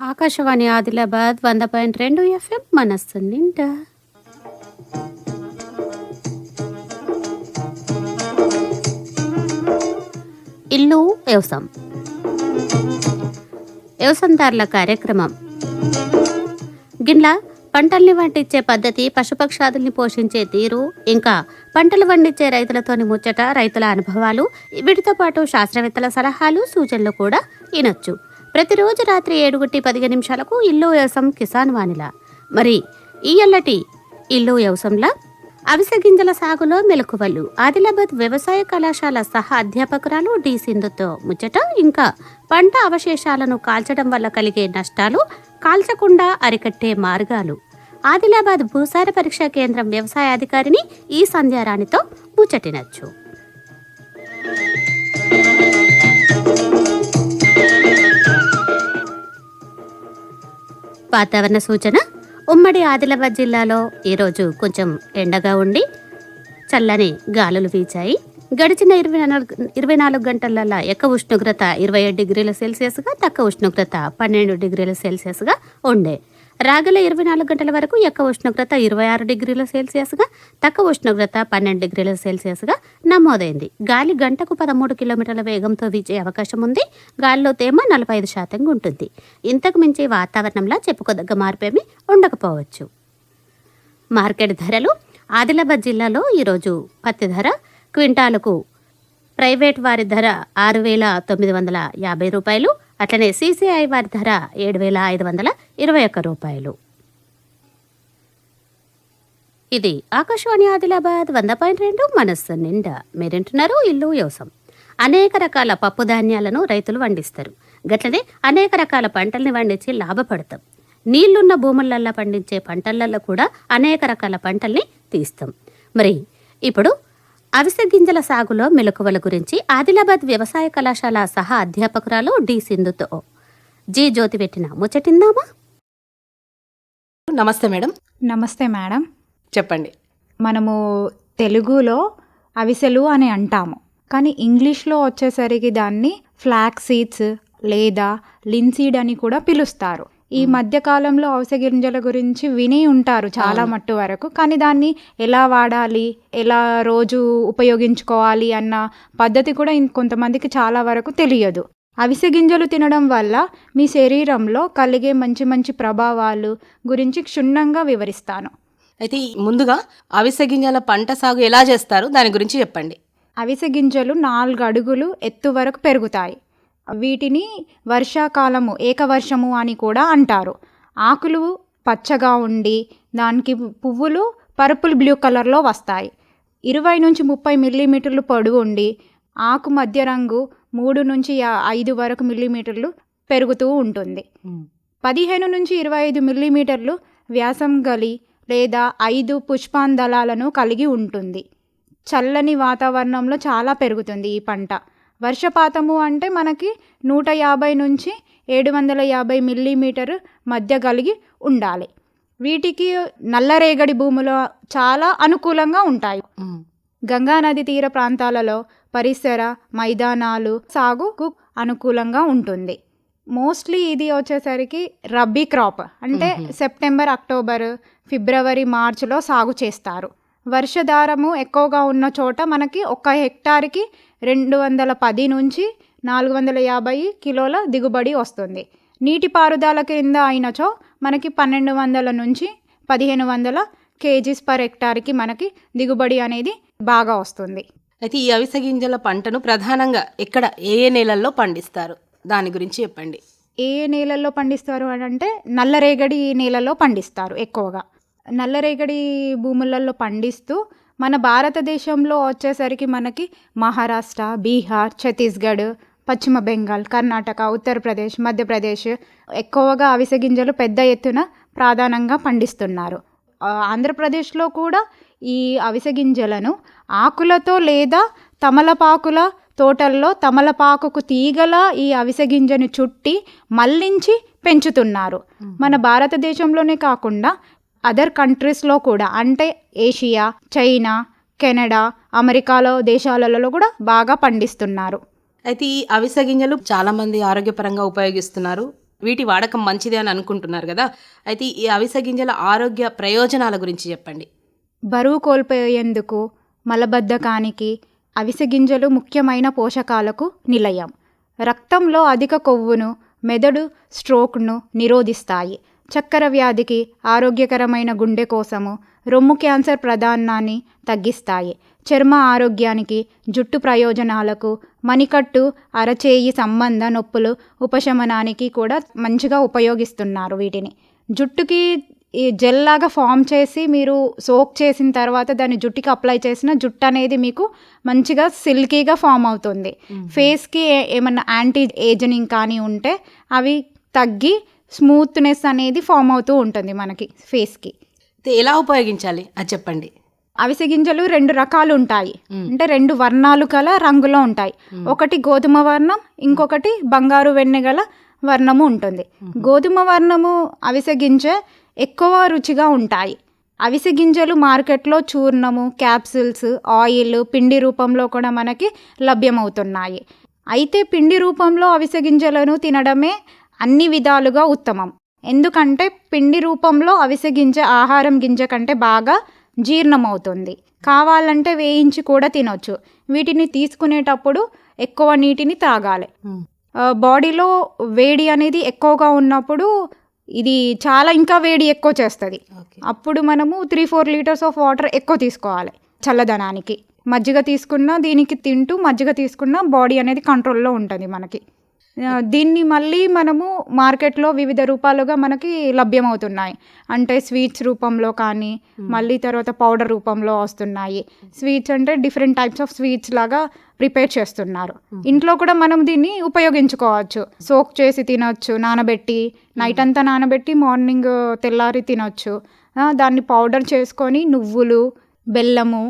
ఆకాశవాణి ఆదిలాబాద్ వంద పాయింట్ రెండు ఎఫ్ఎం మనస్సు నిండా. ఇల్లు వ్యవసాయం. వ్యవసాయదారుల కార్యక్రమం. గిట్లా పంటల్ని వండించే పద్ధతి పశుపక్షాదుల్ని పోషించే తీరు ఇంకా పంటలు పండించే రైతులతోని ముచ్చట రైతుల అనుభవాలు వీటితో పాటు శాస్త్రవేత్తల సలహాలు సూచనలు కూడా వినొచ్చు. ప్రతిరోజు రాత్రి ఏడుగుటి పదిహేను నిమిషాలకు ఇల్లు వ్యవసాయం కిసాన్ వానిలా. మరి ఈ ఎల్లటి ఇల్లు వ్యవసాయంలా అవిసె గింజల సాగులో మెలకువలు. ఆదిలాబాద్ వ్యవసాయ కళాశాల సహ అధ్యాపకురాలు డి సింధుతో ముచ్చట. ఇంకా పంట అవశేషాలను కాల్చడం వల్ల కలిగే నష్టాలు కాల్చకుండా అరికట్టే మార్గాలు. ఆదిలాబాద్ భూసార పరీక్షా కేంద్రం వ్యవసాయ అధికారిని ఈ సంధ్యారాణితో ముచ్చటినచ్చు. వాతావరణ సూచన. ఉమ్మడి ఆదిలాబాద్ జిల్లాలో ఈరోజు కొంచెం ఎండగా ఉండి చల్లని గాలులు వీచాయి. గడిచిన ఇరవై నాలుగు ఇరవై నాలుగు గంటలలో ఎక్క ఉష్ణోగ్రత ఇరవై ఏడు డిగ్రీల సెల్సియస్గా తక్కువ ఉష్ణోగ్రత పన్నెండు డిగ్రీల సెల్సియస్గా ఉండే. రాగల ఇరవై నాలుగు గంటల వరకు ఎక్కువ ఉష్ణోగ్రత ఇరవై ఆరు డిగ్రీల సెల్సియస్గా తక్కువ ఉష్ణోగ్రత పన్నెండు డిగ్రీల సెల్సియస్గా నమోదైంది. గాలి గంటకు పదమూడు కిలోమీటర్ల వేగంతో వీచే అవకాశం ఉంది. గాలిలో తేమ నలభై ఐదు శాతంగా ఉంటుంది. ఇంతకు మించి వాతావరణంలో చెప్పుకోదగ్గ మార్పేమీ ఉండకపోవచ్చు. మార్కెట్ ధరలు. ఆదిలాబాద్ జిల్లాలో ఈరోజు పత్తి ధర క్వింటాలకు ప్రైవేట్ వారి ధర ఆరు వేల తొమ్మిది వందల యాభై రూపాయలు అట్లనే సీసీఐ వారి ధర ఏడు వేల ఐదు వందల ఇరవై ఒక్క రూపాయలు. ఇది ఆకాశవాణి ఆదిలాబాద్ వంద పాయింట్ రెండు మనస్సు నిండా. మీరింటున్నారు? ఇల్లు వ్యవసాయం. అనేక రకాల పప్పు ధాన్యాలను రైతులు పండిస్తారు గట్లనే అనేక రకాల పంటల్ని పండించి లాభపడతాం. నీళ్ళున్న భూములల్లో పండించే పంటలలో కూడా అనేక రకాల పంటల్ని తీస్తాం. మరి ఇప్పుడు అవిసె గింజల సాగులో మెలకువల గురించి ఆదిలాబాద్ వ్యవసాయ కళాశాల సహా అధ్యాపకురాలు డి సింధుతో. జీ జ్యోతి పెట్టిన ముచ్చటిందామా? నమస్తే మేడం. నమస్తే మేడం. చెప్పండి. మనము తెలుగులో అవిసెలు అని అంటాము. కానీ ఇంగ్లీష్లో వచ్చేసరికి దాన్ని ఫ్లాక్ సీడ్స్ లేదా లిన్సీడ్ అని కూడా పిలుస్తారు. ఈ మధ్య కాలంలో గింజల గురించి విని ఉంటారు చాలా. మట్టు వరకు. కానీ దాన్ని ఎలా వాడాలి ఎలా రోజు ఉపయోగించుకోవాలి అన్న పద్ధతి కూడా కొంతమందికి చాలా వరకు తెలియదు. అవిసె గింజలు తినడం వల్ల మీ శరీరంలో కలిగే మంచి మంచి ప్రభావాలు గురించి క్షుణ్ణంగా వివరిస్తాను. అయితే ముందుగా అవిసె గింజల పంట సాగు ఎలా చేస్తారు? దాని గురించి చెప్పండి. అవిసె గింజలు నాలుగు అడుగులు ఎత్తు వరకు పెరుగుతాయి. వీటిని వర్షాకాలము ఏకవర్షము అని కూడా అంటారు. ఆకులు పచ్చగా ఉండి దానికి పువ్వులు పర్పుల్ బ్లూ కలర్లో వస్తాయి. ఇరవై నుంచి ముప్పై మిల్లీమీటర్లు పొడవు ఉండి ఆకు మధ్య రంగు మూడు నుంచి ఐదు వరకు మిల్లీమీటర్లు పెరుగుతూ ఉంటుంది. పదిహేను నుంచి ఇరవై ఐదు మిల్లీమీటర్లు వ్యాసం గలి లేదా ఐదు పుష్పాందళాలను కలిగి ఉంటుంది. చల్లని వాతావరణంలో చాలా పెరుగుతుంది ఈ పంట. వర్షపాతము అంటే మనకి నూట యాభై నుంచి ఏడు వందల యాభై మిల్లీమీటర్ మధ్య కలిగి ఉండాలి. వీటికి నల్లరేగడి భూములు చాలా అనుకూలంగా ఉంటాయి. గంగానది తీర ప్రాంతాలలో పరిసర మైదానాలు సాగుకు అనుకూలంగా ఉంటుంది. మోస్ట్లీ ఇది వచ్చేసరికి రబ్బీ క్రాప్ అంటే. సెప్టెంబర్ అక్టోబర్ ఫిబ్రవరి మార్చిలో సాగు చేస్తారు. వర్షధారము ఎక్కువగా ఉన్న చోట మనకి ఒక హెక్టార్కి రెండు వందల పది నుంచి నాలుగు వందల యాభై కిలోల దిగుబడి వస్తుంది. నీటిపారుదల కింద అయినచో మనకి పన్నెండు వందల నుంచి పదిహేను వందల కేజీస్ పర్ హెక్టార్కి మనకి దిగుబడి అనేది బాగా వస్తుంది. అయితే ఈ అవిసె గింజల పంటను ప్రధానంగా ఎక్కడ ఏ ఏ నేలల్లో పండిస్తారు? దాని గురించి చెప్పండి. ఏ నేలల్లో పండిస్తారు అని అంటే నల్లరేగడి నేలలో పండిస్తారు ఎక్కువగా. నల్లరేగడి భూములలో పండిస్తూ మన భారతదేశంలో వచ్చేసరికి మనకి మహారాష్ట్ర బీహార్ ఛత్తీస్గఢ్ పశ్చిమ బెంగాల్ కర్ణాటక ఉత్తరప్రదేశ్ మధ్యప్రదేశ్ ఎక్కువగా అవిసె గింజలు పెద్ద ఎత్తున ప్రధానంగా పండిస్తున్నారు. ఆంధ్రప్రదేశ్లో కూడా ఈ అవిసె గింజలను ఆకులతో లేదా తమలపాకుల తోటల్లో తమలపాకుకు తీగల ఈ అవిసె గింజను చుట్టి మళ్ళించి పెంచుతున్నారు. మన భారతదేశంలోనే కాకుండా అదర్ కంట్రీస్లో కూడా అంటే ఏషియా చైనా కెనడా అమెరికాలో దేశాలలో కూడా బాగా పండిస్తున్నారు. అయితే ఈ అవిసె గింజలు చాలా మంది ఆరోగ్యపరంగా ఉపయోగిస్తున్నారు. వీటి వాడకం మంచిదే అని అనుకుంటున్నారు కదా? అయితే ఈ అవిసె గింజల ఆరోగ్య ప్రయోజనాల గురించి చెప్పండి. బరువు కోల్పోయేందుకు మలబద్ధకానికి అవిసె గింజలు ముఖ్యమైన పోషకాలకు నిలయం. రక్తంలో అధిక కొవ్వును మెదడు స్ట్రోక్ను నిరోధిస్తాయి. చక్కెర వ్యాధికి ఆరోగ్యకరమైన గుండె కోసము రొమ్ము క్యాన్సర్ ప్రధానాన్ని తగ్గిస్తాయి. చర్మ ఆరోగ్యానికి జుట్టు ప్రయోజనాలకు మణికట్టు అరచేయి సంబంధ నొప్పులు ఉపశమనానికి కూడా మంచిగా ఉపయోగిస్తున్నారు వీటిని. జుట్టుకి ఈ జెల్ లాగా ఫామ్ చేసి మీరు సోక్ చేసిన తర్వాత దాన్ని జుట్టుకి అప్లై చేసిన జుట్టు అనేది మీకు మంచిగా సిల్కీగా ఫామ్ అవుతుంది. ఫేస్కి ఏమన్నా యాంటీ ఏజనింగ్ కానీ ఉంటే అవి తగ్గి స్మూత్నెస్ అనేది ఫామ్ అవుతూ ఉంటుంది మనకి ఫేస్కి. ఎలా ఉపయోగించాలి? అది చెప్పండి. అవిసె గింజలు రెండు రకాలు ఉంటాయి. అంటే రెండు వర్ణాలు గల రంగులో ఉంటాయి. ఒకటి గోధుమ వర్ణం ఇంకొకటి బంగారు వెన్నె గల వర్ణము ఉంటుంది. గోధుమ వర్ణము అవిసె గింజ ఎక్కువ రుచిగా ఉంటాయి. అవిసె గింజలు మార్కెట్లో చూర్ణము క్యాప్సిల్స్ ఆయిల్ పిండి రూపంలో కూడా మనకి లభ్యమవుతున్నాయి. అయితే పిండి రూపంలో అవిసె గింజలను తినడమే అన్ని విధాలుగా ఉత్తమం. ఎందుకంటే పిండి రూపంలో అవిసె గింజ ఆహారం గింజ కంటే బాగా జీర్ణమవుతుంది. కావాలంటే వేయించి కూడా తినొచ్చు. వీటిని తీసుకునేటప్పుడు ఎక్కువ నీటిని తాగాలి. బాడీలో వేడి అనేది ఎక్కువగా ఉన్నప్పుడు ఇది చాలా ఇంకా వేడి ఎక్కువ చేస్తుంది. అప్పుడు మనము three four litres of water ఎక్కువ తీసుకోవాలి చల్లదనానికి. మజ్జిగ తీసుకున్నా దీనికి తింటూ మజ్జిగ తీసుకున్నా బాడీ అనేది కంట్రోల్లో ఉంటుంది మనకి. దీన్ని మళ్ళీ మనము మార్కెట్లో వివిధ రూపాలుగా మనకి లభ్యమవుతున్నాయి. అంటే స్వీట్స్ రూపంలో కానీ మళ్ళీ తర్వాత పౌడర్ రూపంలో వస్తున్నాయి. స్వీట్స్ అంటే డిఫరెంట్ టైప్స్ ఆఫ్ స్వీట్స్ లాగా ప్రిపేర్ చేస్తున్నారు. ఇంట్లో కూడా మనం దీన్ని ఉపయోగించుకోవచ్చు. సోక్ చేసి తినొచ్చు నానబెట్టి నైట్ అంతా నానబెట్టి మార్నింగ్ తెల్లారి తినొచ్చు. దాన్ని పౌడర్ చేసుకొని నువ్వులు బెల్లము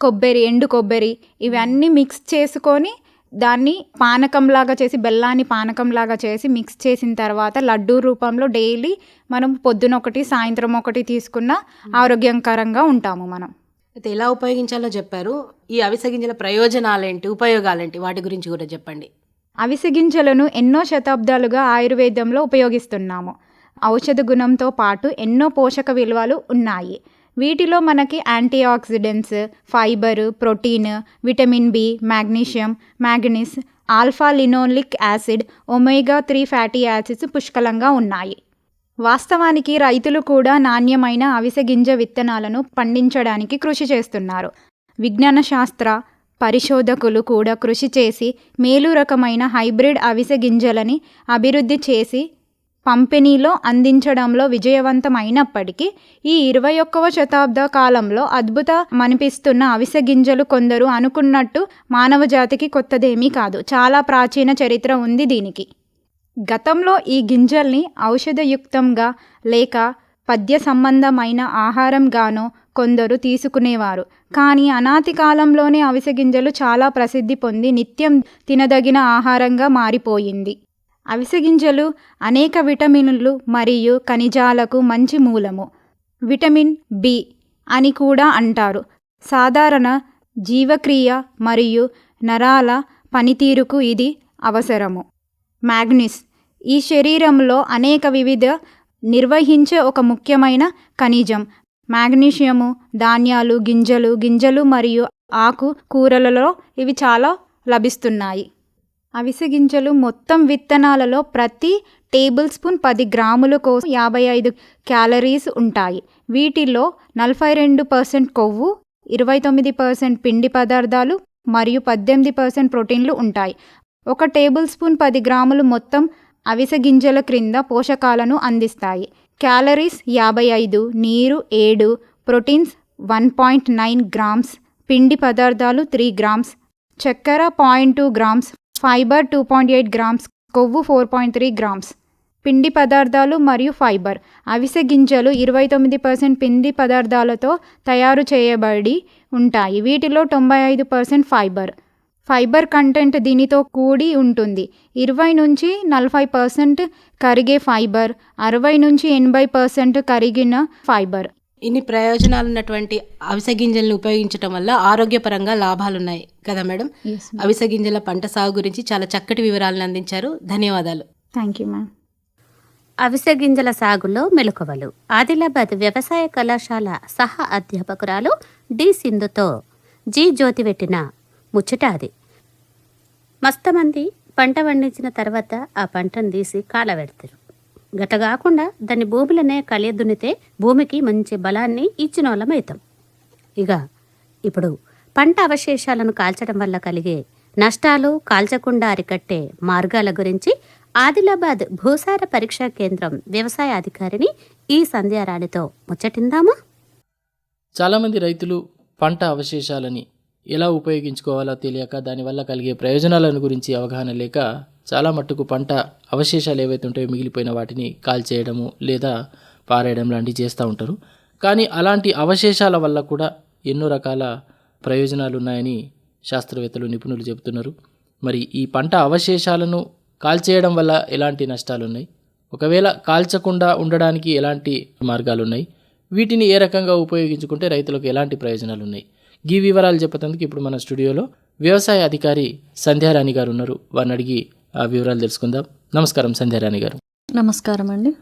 కొబ్బరి ఎండు కొబ్బరి ఇవన్నీ మిక్స్ చేసుకొని దాన్ని పానకంలాగా చేసి బెల్లాన్ని పానకంలాగా చేసి మిక్స్ చేసిన తర్వాత లడ్డూ రూపంలో డైలీ మనం పొద్దున ఒకటి సాయంత్రం ఒకటి తీసుకున్న ఆరోగ్యకరంగా ఉంటాము మనం. అయితే ఎలా ఉపయోగించాలో చెప్పారు. ఈ అవిసె గింజల ప్రయోజనాలేంటి ఉపయోగాలేంటి? వాటి గురించి కూడా చెప్పండి. అవిసె గింజలను ఎన్నో శతాబ్దాలుగా ఆయుర్వేదంలో ఉపయోగిస్తున్నాము. ఔషధ గుణంతో పాటు ఎన్నో పోషక విలువలు ఉన్నాయి. వీటిలో మనకి antioxidants fibre protein vitamin B magnesium manganese alpha linoleic acid omega three fatty acids పుష్కలంగా ఉన్నాయి. వాస్తవానికి రైతులు కూడా నాణ్యమైన అవిసె గింజ విత్తనాలను పండించడానికి కృషి చేస్తున్నారు. విజ్ఞాన శాస్త్ర పరిశోధకులు కూడా కృషి చేసి మేలు రకమైన హైబ్రిడ్ అవిసె గింజలని అభివృద్ధి చేసి పంపిణీలో అందించడంలో విజయవంతమైనప్పటికీ ఈ ఇరవై ఒక్కవ శతాబ్ద కాలంలో అద్భుతమనిపిస్తున్న అవిసె గింజలు కొందరు అనుకున్నట్టు మానవ జాతికి కొత్తదేమీ కాదు. చాలా ప్రాచీన చరిత్ర ఉంది దీనికి. గతంలో ఈ గింజల్ని ఔషధయుక్తంగా లేక పద్య సంబంధమైన ఆహారంగానో కొందరు తీసుకునేవారు. కానీ అనాతి కాలంలోనే అవిసె గింజలు చాలా ప్రసిద్ధి పొంది నిత్యం తినదగిన ఆహారంగా మారిపోయింది. అవిసె గింజలు అనేక విటమిన్లు మరియు ఖనిజాలకు మంచి మూలము. విటమిన్ బి అని కూడా అంటారు. సాధారణ జీవక్రియ మరియు నరాల పనితీరుకు ఇది అవసరము. మ్యాగ్నిస్ ఈ శరీరంలో అనేక వివిధ నిర్వహించే ఒక ముఖ్యమైన ఖనిజం. మాగ్నీషియము ధాన్యాలు గింజలు గింజలు మరియు ఆకు కూరలలో ఇవి చాలా లభిస్తున్నాయి. అవిసె గింజలు మొత్తం విత్తనాలలో ప్రతి టేబుల్ స్పూన్ పది గ్రాముల కోసం యాభై ఐదు క్యాలరీస్ ఉంటాయి. వీటిలో నలభై రెండు పర్సెంట్ కొవ్వు ఇరవై తొమ్మిది పర్సెంట్ పిండి పదార్థాలు మరియు పద్దెనిమిది పర్సెంట్ ప్రోటీన్లు ఉంటాయి. ఒక టేబుల్ స్పూన్ పది గ్రాములు మొత్తం అవిసె గింజల క్రింద పోషకాలను అందిస్తాయి. క్యాలరీస్ యాభై ఐదు నీరు ఏడు proteins one point nine grams పిండి పదార్థాలు త్రీ గ్రామ్స్ చక్కెర point two grams fibre two point eight grams కొవ్వు ఫోర్ పాయింట్ త్రీ గ్రామ్స్. పిండి పదార్థాలు మరియు ఫైబర్. అవిసె గింజలు ఇరవై తొమ్మిది పర్సెంట్ పిండి పదార్థాలతో తయారు చేయబడి ఉంటాయి. వీటిలో తొంభై ఐదు పర్సెంట్ ఫైబర్. ఫైబర్ కంటెంట్ దీనితో కూడి ఉంటుంది. ఇరవై నుంచి నలభై పర్సెంట్ కరిగే ఫైబర్ అరవై నుంచి ఎనభై పర్సెంట్ కరిగిన ఫైబర్. ఇన్ని ప్రయోజనాలు ఉన్నటువంటి అవిసె గింజల్ని ఉపయోగించడం వల్ల ఆరోగ్యపరంగా లాభాలు ఉన్నాయి కదా మేడం? అవిసె గింజల పంట సాగు గురించి చాలా చక్కటి వివరాలను అందించారు. ధన్యవాదాలు. థ్యాంక్ యూ మ్యామ్ అవిసె గింజల సాగులో మెలకువలు ఆదిలాబాద్ వ్యవసాయ కళాశాల సహ అధ్యాపకురాలు డి సింధుతో జీ జ్యోతి పెట్టిన ముచ్చట అది. మస్తమంది పంట పండించిన తర్వాత ఆ పంటను తీసి కాలబెడతారు గత కాకుండా దాన్ని భూమిలోనే కలియ దున్నితే భూమికి మంచి బలాన్ని ఇచ్చిన వాళ్ళం అవుతాం ఇక ఇప్పుడు పంట అవశేషాలను కాల్చడం వల్ల కలిగే నష్టాలు కాల్చకుండా అరికట్టే మార్గాల గురించి ఆదిలాబాద్ భూసార పరీక్షా కేంద్రం వ్యవసాయ అధికారిని ఈ సంధ్యారాణితో ముచ్చటిందామా? చాలామంది రైతులు పంట అవశేషాలని ఎలా ఉపయోగించుకోవాలో తెలియక దానివల్ల కలిగే ప్రయోజనాలను గురించి అవగాహన లేక చాలా మట్టుకు పంట అవశేషాలు ఏవైతే ఉంటాయో మిగిలిపోయిన వాటిని కాల్చేయడము లేదా పారేయడం లాంటివి చేస్తూ ఉంటారు. కానీ అలాంటి అవశేషాల వల్ల కూడా ఎన్నో రకాల ప్రయోజనాలు ఉన్నాయని శాస్త్రవేత్తలు నిపుణులు చెబుతున్నారు. మరి ఈ పంట అవశేషాలను కాల్చేయడం వల్ల ఎలాంటి నష్టాలు ఉన్నాయి ఒకవేళ కాల్చకుండా ఉండడానికి ఎలాంటి మార్గాలు ఉన్నాయి వీటిని ఏ రకంగా ఉపయోగించుకుంటే రైతులకు ఎలాంటి ప్రయోజనాలు ఉన్నాయి ఈ వివరాలు చెప్పేందుకు ఇప్పుడు మన స్టూడియోలో వ్యవసాయ అధికారి సంధ్యారాణి గారు ఉన్నారు. వారిని అడిగి వివరాలు తెలుసుకుందాం. నమస్కారం సంధ్యారాణి గారు. నమస్కారం అండి.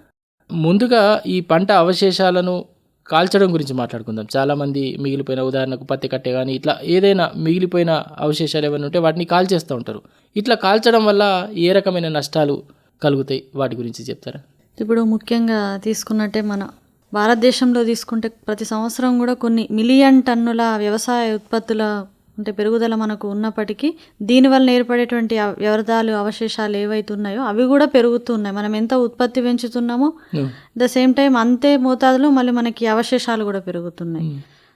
ముందుగా ఈ పంట అవశేషాలను కాల్చడం గురించి మాట్లాడుకుందాం. చాలామంది మిగిలిపోయిన ఉదాహరణకు పత్తి కట్టె కానీ ఇట్లా ఏదైనా మిగిలిపోయిన అవశేషాలు ఏమైనా ఉంటే వాటిని కాల్చేస్తూ ఉంటారు. ఇట్లా కాల్చడం వల్ల ఏ రకమైన నష్టాలు కలుగుతాయి? వాటి గురించి చెప్తారా? ఇప్పుడు ముఖ్యంగా తీసుకున్నట్టే మన భారతదేశంలో తీసుకుంటే ప్రతి సంవత్సరం కూడా కొన్ని మిలియన్ టన్నుల వ్యవసాయ ఉత్పత్తుల అంటే పెరుగుదల మనకు ఉన్నప్పటికీ దీనివల్ల ఏర్పడేటువంటి వ్యర్థాలు అవశేషాలు ఏవైతే ఉన్నాయో అవి కూడా పెరుగుతున్నాయి మనం ఎంత ఉత్పత్తి పెంచుతున్నామో ద సేమ్ టైం అంతే మోతాదులో మళ్ళీ మనకి అవశేషాలు కూడా పెరుగుతున్నాయి.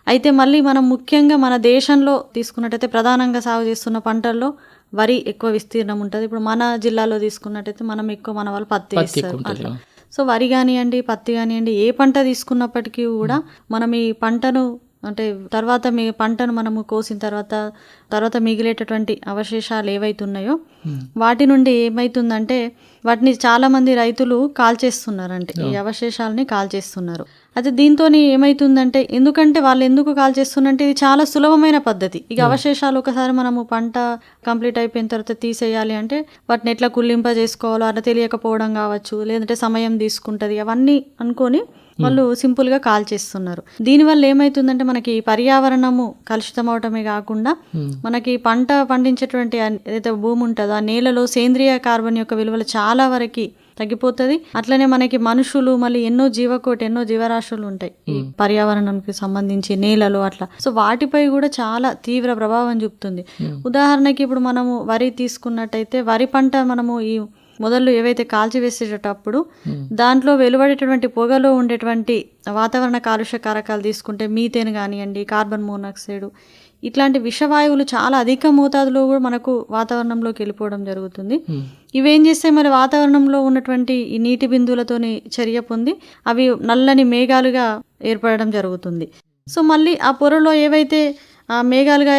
అయితే మళ్ళీ మనం ముఖ్యంగా మన దేశంలో తీసుకున్నట్టయితే ప్రధానంగా సాగు చేస్తున్న పంటల్లో వరి ఎక్కువ విస్తీర్ణం ఉంటుంది. ఇప్పుడు మన జిల్లాలో తీసుకున్నట్టయితే మనం ఎక్కువ మన వాళ్ళు పత్తి వేస్తారు. సో వరి కానివ్వండి పత్తి కానివ్వండి ఏ పంట తీసుకున్నప్పటికీ కూడా మనం ఈ పంటను అంటే తర్వాత మీ పంటను మనము కోసిన తర్వాత తర్వాత మిగిలేటటువంటి అవశేషాలు ఏవైతే ఉన్నాయో వాటి నుండి ఏమైతుందంటే వాటిని చాలా మంది రైతులు కాల్చేస్తున్నారంటే ఈ అవశేషాలని కాల్చేస్తున్నారు. అయితే దీంతో ఏమైతుందంటే ఎందుకంటే వాళ్ళు ఎందుకు కాల్చేస్తున్నారంటే ఇది చాలా సులభమైన పద్ధతి. ఇక అవశేషాలు ఒకసారి మనము పంట కంప్లీట్ అయిపోయిన తర్వాత తీసేయాలి అంటే వాటిని ఎట్లా కుళ్ళింప చేసుకోవాలో అట్లా తెలియకపోవడం కావచ్చు లేదంటే సమయం తీసుకుంటది అవన్నీ అనుకొని వాళ్ళు సింపుల్గా కాల్ చేస్తున్నారు. దీనివల్ల ఏమైతుందంటే మనకి పర్యావరణము కలుషితం అవటమే కాకుండా మనకి పంట పండించేటువంటి ఏదైతే భూమి ఉంటుందో ఆ నేలలో సేంద్రియ కార్బన్ యొక్క విలువలు చాలా వరకు తగ్గిపోతుంది. అట్లనే మనకి మనుషులు మళ్ళీ ఎన్నో జీవకోటి ఎన్నో జీవరాశులు ఉంటాయి. ఈ పర్యావరణానికి సంబంధించి నేలలు అట్లా. సో వాటిపై కూడా చాలా తీవ్ర ప్రభావం చూపుతుంది. ఉదాహరణకి ఇప్పుడు మనము వరి తీసుకున్నట్టయితే వరి పంట మనము ఈ మొదలు ఏవైతే కాల్చివేసేటప్పుడు దాంట్లో వెలువడేటటువంటి పొగలో ఉండేటువంటి వాతావరణ కాలుష్య కారకాలు తీసుకుంటే మీథేన్ కానివ్వండి కార్బన్ మోనాక్సైడ్ ఇట్లాంటి విషవాయువులు చాలా అధిక మోతాదులో కూడా మనకు వాతావరణంలోకి వెళ్ళిపోవడం జరుగుతుంది. ఇవేం చేస్తే మరి వాతావరణంలో ఉన్నటువంటి ఈ నీటి బిందువులతోని చర్య పొంది అవి నల్లని మేఘాలుగా ఏర్పడడం జరుగుతుంది. సో మళ్ళీ ఆ పొరలో ఏవైతే ఆ మేఘాలుగా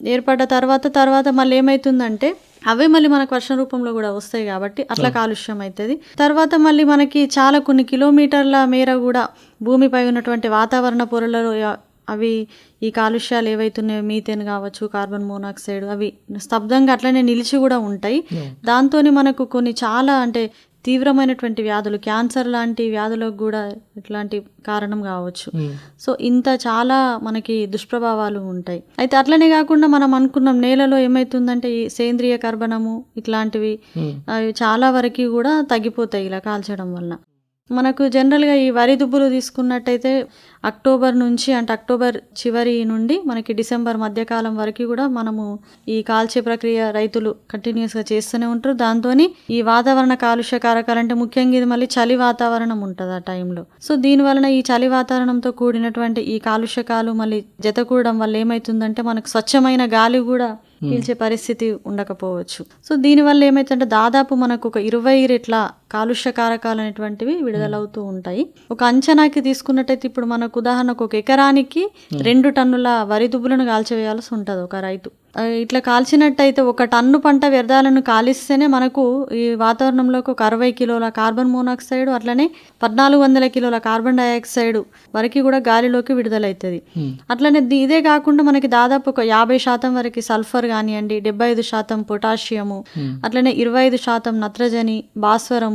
ఏర్పడ్డ తర్వాత తర్వాత మళ్ళీ ఏమవుతుందంటే అవే మళ్ళీ మనకు వర్షం రూపంలో కూడా వస్తాయి కాబట్టి అట్లా కాలుష్యం అవుతుంది తర్వాత మళ్ళీ మనకి చాలా కొన్ని కిలోమీటర్ల మేర కూడా భూమిపై ఉన్నటువంటి వాతావరణ పొరలలో అవి ఈ కాలుష్యాలు ఏవైతున్నాయో మీథేన్ కావచ్చు కార్బన్ మోనాక్సైడ్ అవి స్తబ్దంగా అట్లనే నిలిచి కూడా ఉంటాయి. దాంతో మనకు కొన్ని చాలా అంటే తీవ్రమైనటువంటి వ్యాధులు క్యాన్సర్ లాంటి వ్యాధులకు కూడా ఇట్లాంటి కారణం కావచ్చు. సో ఇంత చాలా మనకి దుష్ప్రభావాలు ఉంటాయి. అయితే అట్లనే కాకుండా మనం అనుకున్నాం నేలలో ఏమైతుందంటే ఈ సేంద్రియ కర్బనము ఇట్లాంటివి అవి చాలా వరకు కూడా తగ్గిపోతాయి ఇలా కాల్చడం వల్ల మనకు జనరల్గా ఈ వరి దుబ్బులు తీసుకున్నట్టయితే అక్టోబర్ నుంచి అంటే అక్టోబర్ చివరి నుండి మనకి డిసెంబర్ మధ్యకాలం వరకు కూడా మనము ఈ కాల్చే ప్రక్రియ రైతులు కంటిన్యూస్గా చేస్తూనే ఉంటారు. దాంతో ఈ వాతావరణ కాలుష్య కారకాలు అంటే ముఖ్యంగా ఇది మళ్ళీ చలి వాతావరణం ఉంటుంది ఆ టైంలో. సో దీని వలన ఈ చలి వాతావరణంతో కూడినటువంటి ఈ కాలుష్యకాలు మళ్ళీ జతకూడడం వల్ల ఏమవుతుందంటే మనకు స్వచ్ఛమైన గాలి కూడా పీల్చే పరిస్థితి ఉండకపోవచ్చు. సో దీనివల్ల ఏమైతుందంటే దాదాపు మనకు ఒక ఇరవై రెట్ల కాలుష్య కారకాలు అనేటువంటివి విడుదలవుతూ ఉంటాయి. ఒక అంచనాకి తీసుకున్నట్టయితే ఇప్పుడు మనకు ఉదాహరణకు ఒక ఎకరానికి రెండు టన్నుల వరి దుబ్బులను కాల్చివేయాల్సి ఉంటుంది ఒక రైతు. ఇట్లా కాల్చినట్టయితే ఒక టన్ను పంట వ్యర్థాలను కాలిస్తేనే మనకు ఈ వాతావరణంలోకి ఒక అరవై కిలోల కార్బన్ మోనాక్సైడ్ అట్లనే పద్నాలుగు వందల కిలోల కార్బన్ డైఆక్సైడ్ వరకు కూడా గాలిలోకి విడుదలవుతుంది. అట్లనే ఇదే కాకుండా మనకి దాదాపు ఒక యాభై శాతం వరకు సల్ఫర్ కానివ్వండి డెబ్బై ఐదు శాతం పొటాషియము అట్లనే ఇరవై ఐదు శాతం నత్రజని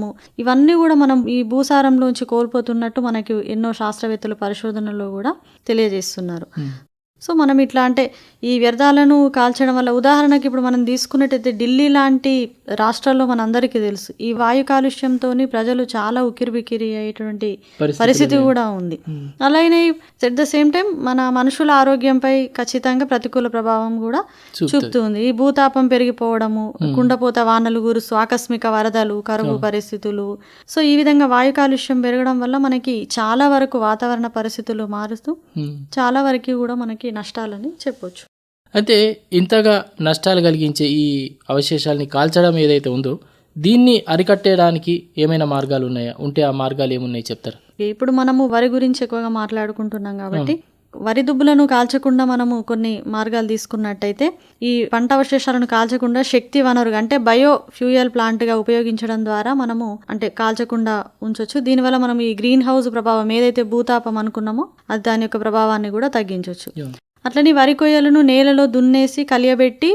భాస్వరము ఇవన్నీ కూడా మనం ఈ భూసారంలోంచి కోల్పోతున్నట్టు మనకి ఎన్నో శాస్త్రవేత్తలు పరిశోధనలో కూడా తెలియజేస్తున్నారు. సో మనం ఇట్లా అంటే ఈ వ్యర్థాలను కాల్చడం వల్ల ఉదాహరణకి ఇప్పుడు మనం తీసుకున్నట్టయితే ఢిల్లీ లాంటి రాష్ట్రాల్లో మనందరికీ తెలుసు. ఈ వాయు కాలుష్యంతో ప్రజలు చాలా ఉక్కిరిబిక్కిరి అయ్యేటువంటి పరిస్థితి కూడా ఉంది. అలాగే ఎట్ ద సేమ్ టైం మన మనుషుల ఆరోగ్యంపై ఖచ్చితంగా ప్రతికూల ప్రభావం కూడా చూపుతుంది. ఈ భూతాపం పెరిగిపోవడము కుండపోత వానలు కురుస్తూ ఆకస్మిక వరదలు కరువు పరిస్థితులు. సో ఈ విధంగా వాయు కాలుష్యం పెరగడం వల్ల మనకి చాలా వరకు వాతావరణ పరిస్థితులు ఉమ్. చాలా వరకు కూడా మనకి నష్టాలని చెప్పొచ్చు. అయితే ఇంతగా నష్టాలు కలిగించే ఈ అవశేషాలని కాల్చడం ఏదైతే ఉందో దీన్ని అరికట్టేయడానికి ఏమైనా మార్గాలు ఉన్నాయా ఉంటే ఆ మార్గాలు ఏమున్నాయి చెప్తారా? ఇప్పుడు మనము వరి గురించి ఎక్కువగా మాట్లాడుకుంటున్నాం కాబట్టి వరి దుబ్బులను కాల్చకుండా మనము కొన్ని మార్గాలు తీసుకున్నట్టయితే ఈ పంట అవశేషాలను కాల్చకుండా శక్తి వనరుగా అంటే బయో ఫ్యూయల్ ప్లాంట్గా ఉపయోగించడం ద్వారా మనము అంటే కాల్చకుండా ఉంచొచ్చు. దీనివల్ల మనం ఈ గ్రీన్ హౌస్ ప్రభావం ఏదైతే భూతాపం అనుకున్నామో అది దాని యొక్క ప్రభావాన్ని కూడా తగ్గించవచ్చు. అట్లనే వరి కొయ్యలను నేలలో దున్నేసి కలియబెట్టి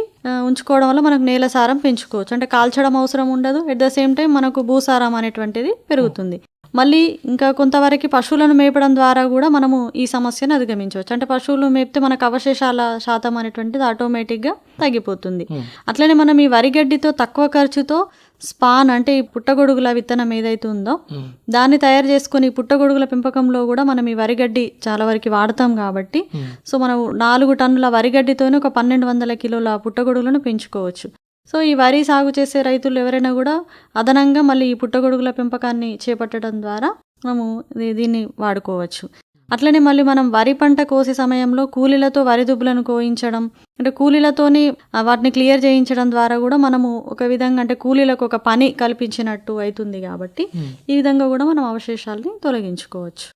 ఉంచుకోవడం వల్ల మనకు నేల సారం పెంచుకోవచ్చు. అంటే కాల్చడం అవసరం ఉండదు. ఎట్ ద సేమ్ టైం మనకు భూసారం అనేటువంటిది పెరుగుతుంది. మళ్ళీ ఇంకా కొంతవరకు పశువులను మేపడం ద్వారా కూడా మనము ఈ సమస్యను అధిగమించవచ్చు. అంటే పశువులు మేపితే మనకు అవశేషాల శాతం అనేటువంటిది ఆటోమేటిక్గా తగ్గిపోతుంది. అట్లనే మనం ఈ వరిగడ్డితో తక్కువ ఖర్చుతో స్పాన్ అంటే ఈ పుట్టగొడుగుల విత్తనం ఏదైతే ఉందో దాన్ని తయారు చేసుకొని పుట్టగొడుగుల పెంపకంలో కూడా మనం ఈ వరిగడ్డి చాలా వరకు వాడతాం కాబట్టి సో మనం నాలుగు టన్నుల వరిగడ్డితోనే ఒక పన్నెండు వందల కిలోల పుట్టగొడుగులను పెంచుకోవచ్చు. సో ఈ వరి సాగు చేసే రైతులు ఎవరైనా కూడా అదనంగా మళ్ళీ ఈ పుట్టగొడుగుల పెంపకాన్ని చేపట్టడం ద్వారా మనము దీన్ని వాడుకోవచ్చు. అట్లనే మళ్ళీ మనం వరి పంట కోసే సమయంలో కూలీలతో వరి దుబ్బులను కోయించడం అంటే కూలీలతోని వాటిని క్లియర్ చేయించడం ద్వారా కూడా మనము ఒక విధంగా అంటే కూలీలకు ఒక పని కల్పించినట్టు అవుతుంది కాబట్టి ఈ విధంగా కూడా మనం అవశేషాలని తొలగించుకోవచ్చు.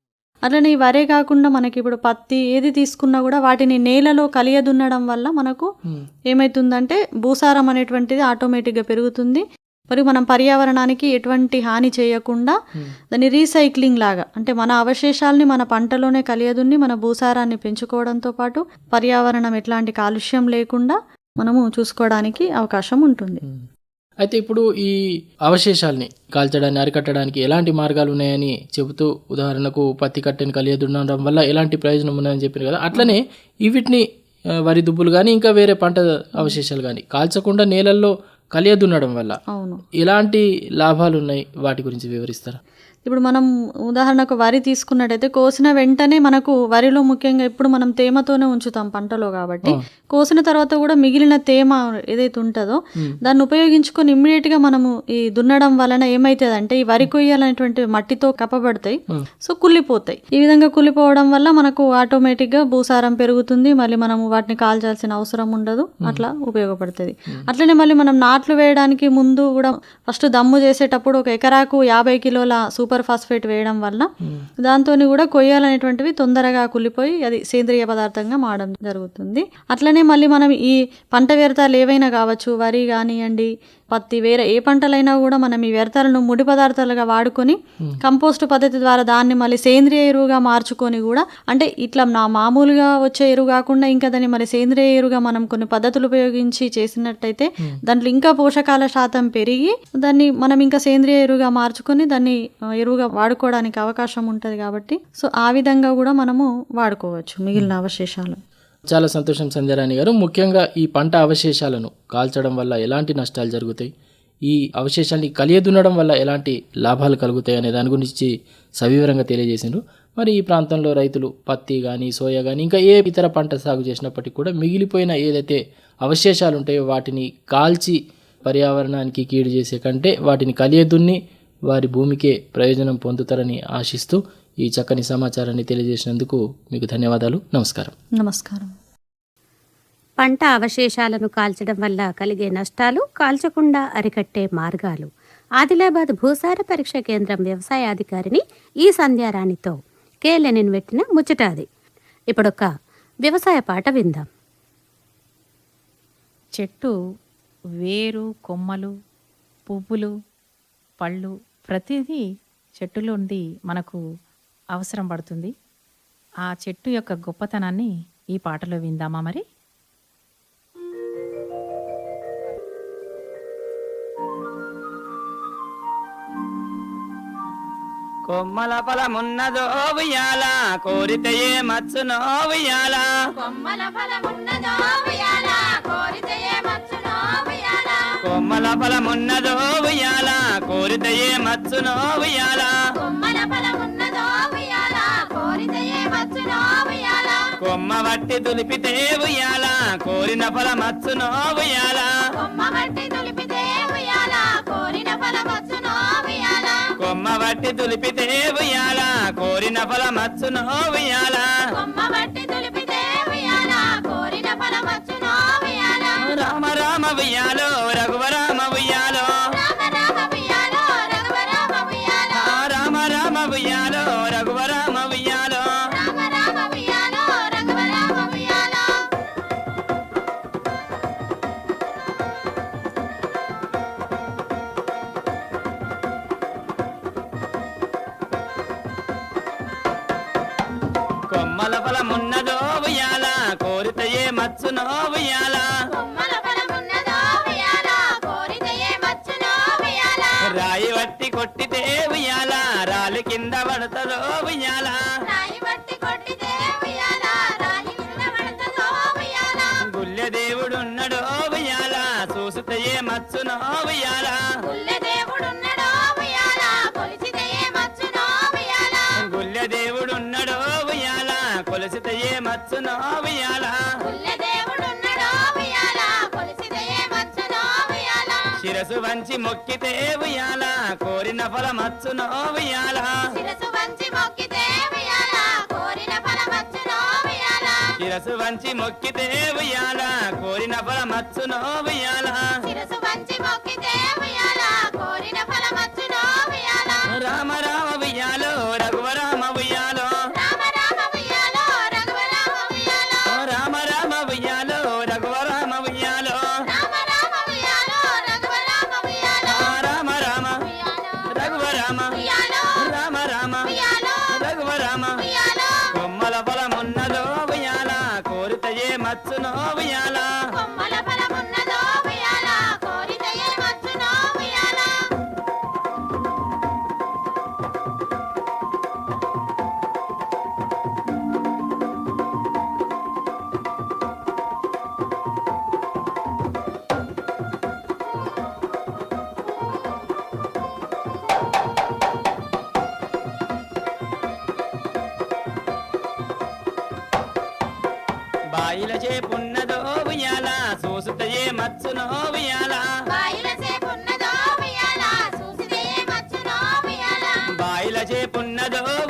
అట్లనే ఈ వరే కాకుండా మనకి ఇప్పుడు పత్తి ఏది తీసుకున్నా కూడా వాటిని నేలలో కలియదున్నడం వల్ల మనకు ఏమవుతుందంటే భూసారం అనేటువంటిది ఆటోమేటిక్గా పెరుగుతుంది. మరియు మనం పర్యావరణానికి ఎటువంటి హాని చేయకుండా దాన్ని రీసైక్లింగ్ లాగా అంటే మన అవశేషాలని మన పంటలోనే కలియదున్ని మన భూసారాన్ని పెంచుకోవడంతో పాటు పర్యావరణం ఎట్లాంటి కాలుష్యం లేకుండా మనము చూసుకోవడానికి అవకాశం ఉంటుంది. అయితే ఇప్పుడు ఈ అవశేషాల్ని కాల్చడాన్ని అరికట్టడానికి ఎలాంటి మార్గాలు ఉన్నాయని చెబుతూ ఉదాహరణకు పత్తి కట్టెని కలియదున్నడం వల్ల ఎలాంటి ప్రయోజనం ఉందని చెప్పారు కదా. అట్లనే వీటిని వరి దుబ్బులు కానీ ఇంకా వేరే పంట అవశేషాలు కానీ కాల్చకుండా నేలల్లో కలియదున్నడం వల్ల ఎలాంటి లాభాలు ఉన్నాయి? వాటి గురించి వివరిస్తారా? ఇప్పుడు మనం ఉదాహరణకు వరి తీసుకున్నట్టయితే కోసిన వెంటనే మనకు వరిలో ముఖ్యంగా ఇప్పుడు మనం తేమతోనే ఉంచుతాం పంటలో కాబట్టి. కోసిన తర్వాత కూడా మిగిలిన తేమ ఏదైతే ఉంటుందో దాన్ని ఉపయోగించుకొని ఇమ్మీడియట్గా మనము ఈ దున్నడం వలన ఏమైతుంది అంటే ఈ వరి కొయ్యాలనేటువంటి మట్టితో కప్పబడతాయి. సో కుళ్ళిపోతాయి. ఈ విధంగా కుళ్ళిపోవడం వల్ల మనకు ఆటోమేటిక్గా భూసారం పెరుగుతుంది. మళ్ళీ మనము వాటిని కాల్చాల్సిన అవసరం ఉండదు. అట్లా ఉపయోగపడుతుంది. అట్లనే మళ్ళీ మనం నాట్లు వేయడానికి ముందు కూడా ఫస్ట్ దమ్ము చేసేటప్పుడు ఒక ఎకరాకు యాభై కిలోల సూపర్ ఫాస్ఫేట్ వేయడం వల్ల దాంతో కూడా కొయ్యాలనేటువంటివి తొందరగా కుళ్ళిపోయి అది సేంద్రియ పదార్థంగా మారడం జరుగుతుంది. అట్లనే మళ్ళీ మనం ఈ పంట వ్యర్థాలు ఏవైనా కావచ్చు వరి కానివ్వండి పత్తి వేరే ఏ పంటలైనా కూడా మనం ఈ వ్యర్థాలను ముడి పదార్థాలుగా వాడుకొని కంపోస్ట్ పద్ధతి ద్వారా దాన్ని మళ్ళీ సేంద్రియ ఎరువుగా మార్చుకొని కూడా అంటే ఇట్లా నా మామూలుగా వచ్చే ఎరువు కాకుండా ఇంకా దాన్ని మరి సేంద్రియ ఎరువుగా మనం కొన్ని పద్ధతులు ఉపయోగించి చేసినట్టయితే దాంట్లో ఇంకా పోషకాల శాతం పెరిగి దాన్ని మనం ఇంకా సేంద్రియ ఎరువుగా మార్చుకొని దాన్ని ఎరువుగా వాడుకోవడానికి అవకాశం ఉంటుంది కాబట్టి. సో ఆ విధంగా కూడా మనము వాడుకోవచ్చు మిగిలిన అవశేషాలు. చాలా సంతోషం సంధ్యారాణి గారు. ముఖ్యంగా ఈ పంట అవశేషాలను కాల్చడం వల్ల ఎలాంటి నష్టాలు జరుగుతాయి? ఈ అవశేషాన్ని కలియదున్నడం వల్ల ఎలాంటి లాభాలు కలుగుతాయి అనే దాని గురించి సవివరంగా తెలియజేసిండ్రు. మరి ఈ ప్రాంతంలో రైతులు పత్తి కానీ సోయా కానీ ఇంకా ఏ ఇతర పంట సాగు చేసినప్పటికీ కూడా మిగిలిపోయిన ఏదైతే అవశేషాలు ఉంటాయో వాటిని కాల్చి పర్యావరణానికి కీడు చేసే కంటే వాటిని కలియదున్ని వారి భూమికే ప్రయోజనం పొందుతారని ఆశిస్తూ ఈ చక్కని సమాచారాన్ని తెలియజేసినందుకు మీకు ధన్యవాదాలు. నమస్కారం. నమస్కారం. పంట అవశేషాలను కాల్చడం వల్ల కలిగే నష్టాలు కాల్చకుండా అరికట్టే మార్గాలు. ఆదిలాబాద్ భూసార పరీక్ష కేంద్రం వ్యవసాయాధికారిని ఈ సంధ్యారాణితో కే లెనిన్ పెట్టిన ముచ్చటాది. ఇప్పుడొక వ్యవసాయ పాట విందాం. చెట్టు వేరు కొమ్మలు పువ్వులు పళ్ళు ప్రతిదీ చెట్టులో ఉండి మనకు. అవసరం పడుతుంది. ఆ చెట్టు యొక్క గొప్పతనాన్ని ఈ పాటలో విందామా మరి? కొమ్మల ఫలమున్నదో ఉయ్యాల కోరితే మచ్చునో ఉయ్యాల. కొమ్మల ఫలమున్నదో ఉయ్యాల కోరితే ఏ మచ్చునో ఉయ్యాల. కొమ్మ వట్టి తులిపితే ఉయ్యాల కోరిన ఫల మచ్చునో ఉయ్యాల. కొమ్మ వట్టి తులిపితే ఉయ్యాల కోరిన ఫల మచ్చునో ఉయ్యాల. రామ రామ ఉయ్యాలో ఉయ్యాల గుళ్ళె దేవుడున్నడో ఉయ్యాల చూసుతే ఏ మచ్చునో ఉయ్యాల వంచి మొక్కితే ఉయ్యాల కోరిన ఫల మచ్చునో ఉయ్యాల. శిరసు వంచి మొక్కితే ఉయ్యాల కోరిన ఫలమచ్చునో ఉయ్యాల.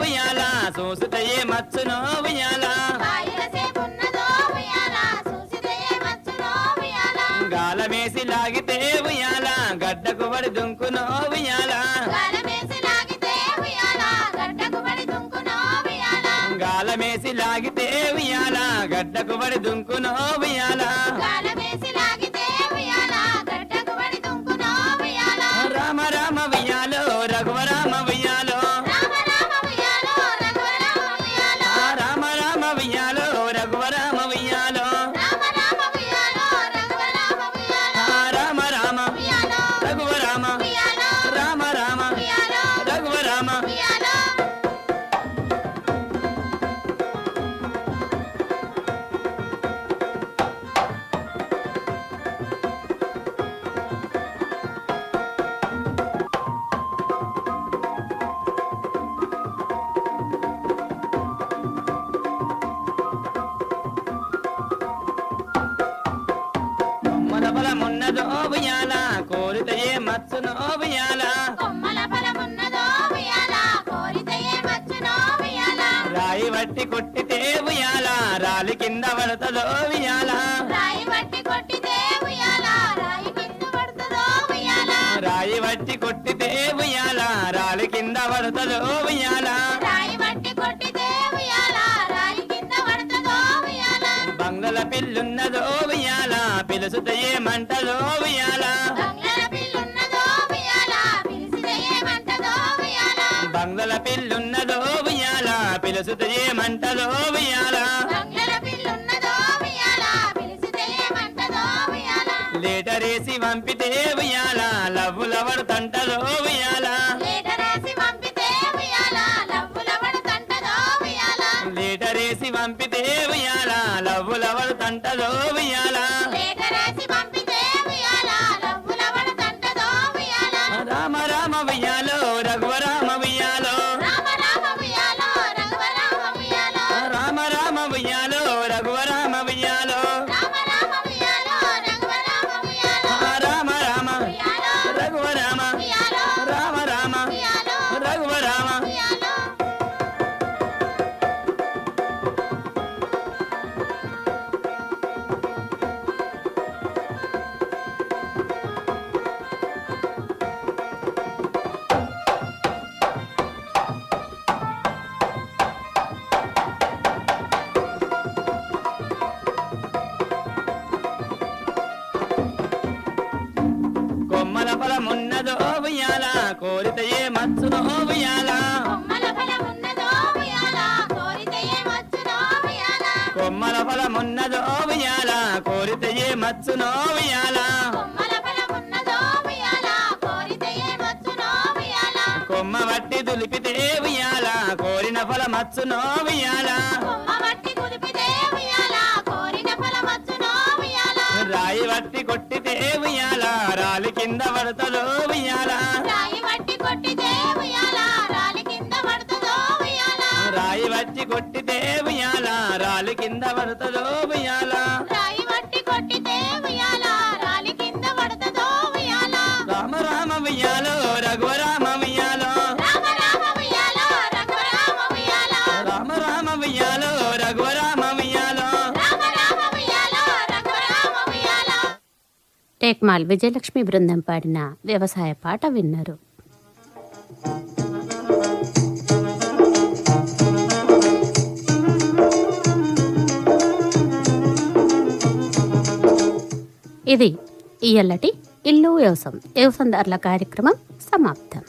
ఉయ్యాల మచ్చునో ఉయ్యాల. గాలమేసి లాగితే ఉయ్యాల గడ్డకు పడి దుంకునో ఉయ్యాల. గాలమేసి లాగితే ఉయ్యాల గడ్డకు పడి దుంకునో ఉయ్యాల. పిల్లున్నదో ఉయ్యాల బంగళ పిల్లున్నదో ఉయ్యాల పిలుసుత ఏమంటదో ఉయ్యాల లేటరేసి పంపితే ఉయ్యాల లవ్వులవడు తంటదో ఉయ్యాల లేటరేసి పంపితే ఉయ్యాల లవ్వులవడు తంటదో ఉయ్యాలా వచ్చునో ఉయ్యాలా కొమ్మ వట్టి దులిపితే ఉయ్యాలా కోరిన ఫలమచ్చునో ఉయ్యాలా రాయి వట్టి కొట్టితే ఉయ్యాలా రాలి కింద పడతలో ఉయ్యాలా రాయి వచ్చి కొట్టితే ఉయ్యాలా రాలి కింద పడతలో ఏక్మాల్ విజయలక్ష్మి బృందం పాడిన వ్యవసాయ పాట విన్నారు. ఇది ఇయ్యల్లటి ఇల్లు వ్యవసాయం వ్యవసాయదారుల కార్యక్రమం సమాప్తం.